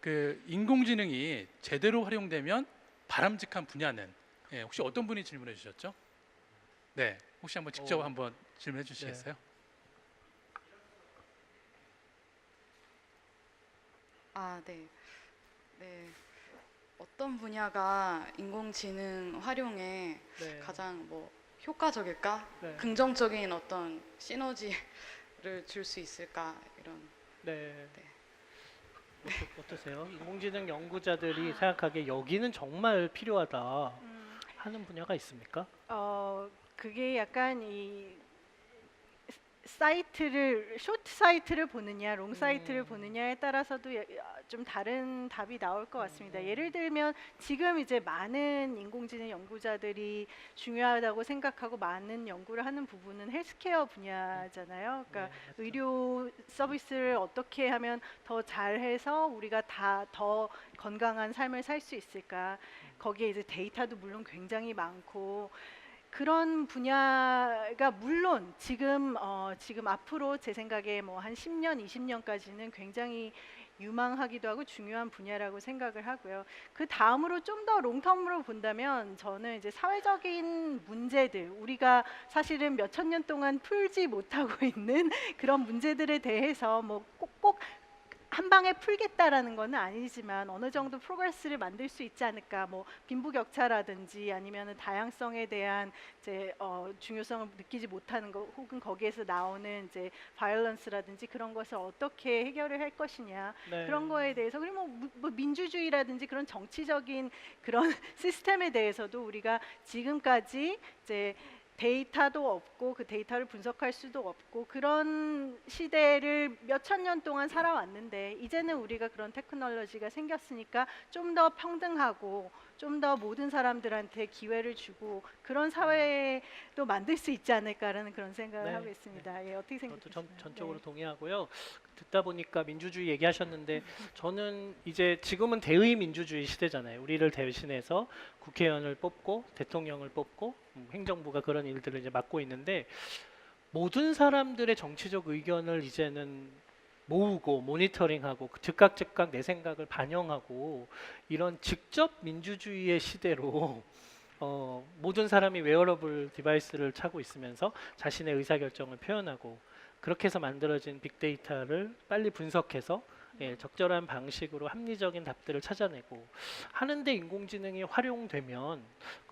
그 인공지능이 제대로 활용되면 바람직한 분야는 예, 혹시 어떤 분이 질문해 주셨죠? 네, 혹시 한번 직접 어, 한번 질문해 주시겠어요? 아, 네. 네. 어떤 분야가 인공지능 활용에 네. 가장 뭐 효과적일까? 네. 긍정적인 어떤 시너지를 줄 수 있을까? 이런. 네. 네. 어떠, 어떠세요? 인공지능 연구자들이 생각하기에 여기는 정말 필요하다 음, 하는 분야가 있습니까? 어 그게 약간 이 사이트를 쇼트 사이트를 보느냐 롱 사이트를 음. 보느냐에 따라서도 예- 좀 다른 답이 나올 것 같습니다. 음. 예를 들면 지금 이제 많은 인공지능 연구자들이 중요하다고 생각하고 많은 연구를 하는 부분은 헬스케어 분야잖아요. 그러니까 네, 맞죠. 의료 서비스를 어떻게 하면 더 잘해서 우리가 다 더 건강한 삶을 살 수 있을까? 거기에 이제 데이터도 물론 굉장히 많고 그런 분야가 물론 지금 어, 지금 앞으로 제 생각에 뭐 한 10년, 20년까지는 굉장히 유망하기도 하고 중요한 분야라고 생각을 하고요. 그 다음으로 좀 더 롱텀으로 본다면 저는 이제 사회적인 문제들 우리가 사실은 몇천 년 동안 풀지 못하고 있는 그런 문제들에 대해서 뭐 꼭꼭 한 방에 풀겠다라는 거는 아니지만 어느 정도 프로그레스를 만들 수 있지 않을까 뭐 빈부격차라든지 아니면 다양성에 대한 이제 어, 중요성을 느끼지 못하는 거 혹은 거기에서 나오는 이제 바이올런스라든지 그런 것을 어떻게 해결을 할 것이냐 네. 그런 거에 대해서 그리고 뭐, 무- 뭐 민주주의라든지 그런 정치적인 그런 시스템에 대해서도 우리가 지금까지 이제 데이터도 없고 그 데이터를 분석할 수도 없고 그런 시대를 몇 천 년 동안 살아왔는데 이제는 우리가 그런 테크놀로지가 생겼으니까 좀 더 평등하고 좀 더 모든 사람들한테 기회를 주고 그런 사회도 만들 수 있지 않을까라는 그런 생각을 네, 하고 있습니다. 예, 어떻게 생각하세요? 전, 전적으로 동의하고요. 듣다 보니까 민주주의 얘기하셨는데 저는 이제 지금은 대의 민주주의 시대잖아요. 우리를 대신해서 국회의원을 뽑고 대통령을 뽑고 음, 행정부가 그런 일들을 이제 맡고 있는데 모든 사람들의 정치적 의견을 이제는 모으고 모니터링하고 그 즉각 즉각 내 생각을 반영하고 이런 직접 민주주의의 시대로 어, 모든 사람이 웨어러블 디바이스를 차고 있으면서 자신의 의사결정을 표현하고 그렇게 해서 만들어진 빅데이터를 빨리 분석해서 예, 적절한 방식으로 합리적인 답들을 찾아내고 하는데 인공지능이 활용되면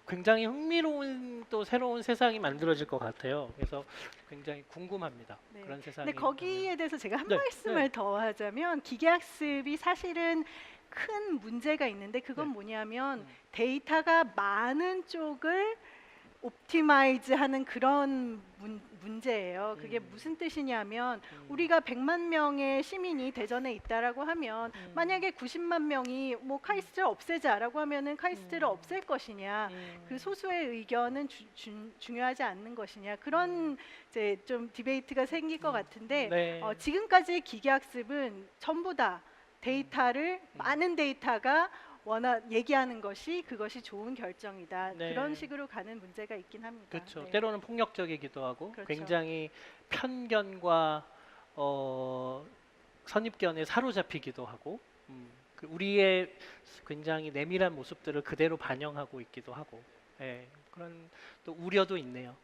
굉장히 흥미로운 또 새로운 세상이 만들어질 것 같아요. 그래서 굉장히 궁금합니다. 네. 그런 세상이. 근데 거기에 대해서 제가 한 네, 말씀을 네. 더 하자면 기계학습이 사실은 큰 문제가 있는데 그건 네. 뭐냐면 음. 데이터가 많은 쪽을 옵티마이즈 하는 그런 문, 문제예요. 그게 음. 무슨 뜻이냐면 음, 우리가 100만 명의 시민이 대전에 있다라고 하면 음. 만약에 90만 명이 뭐 카이스트를 없애자라고 하면은 카이스트를 음. 없앨 것이냐 음, 그 소수의 의견은 주- 주- 중요하지 않는 것이냐 그런 이제 좀 디베이트가 생길 것 음. 같은데 네. 어, 지금까지의 기계학습은 전부 다 데이터를 음. 많은 데이터가 원하 얘기하는 것이 그것이 좋은 결정이다 네. 그런 식으로 가는 문제가 있긴 합니다. 그렇죠. 네. 때로는 폭력적이기도 하고 그렇죠. 굉장히 편견과 어, 선입견에 사로잡히기도 하고 음, 그 우리의 굉장히 내밀한 모습들을 그대로 반영하고 있기도 하고 예, 그런 또 우려도 있네요.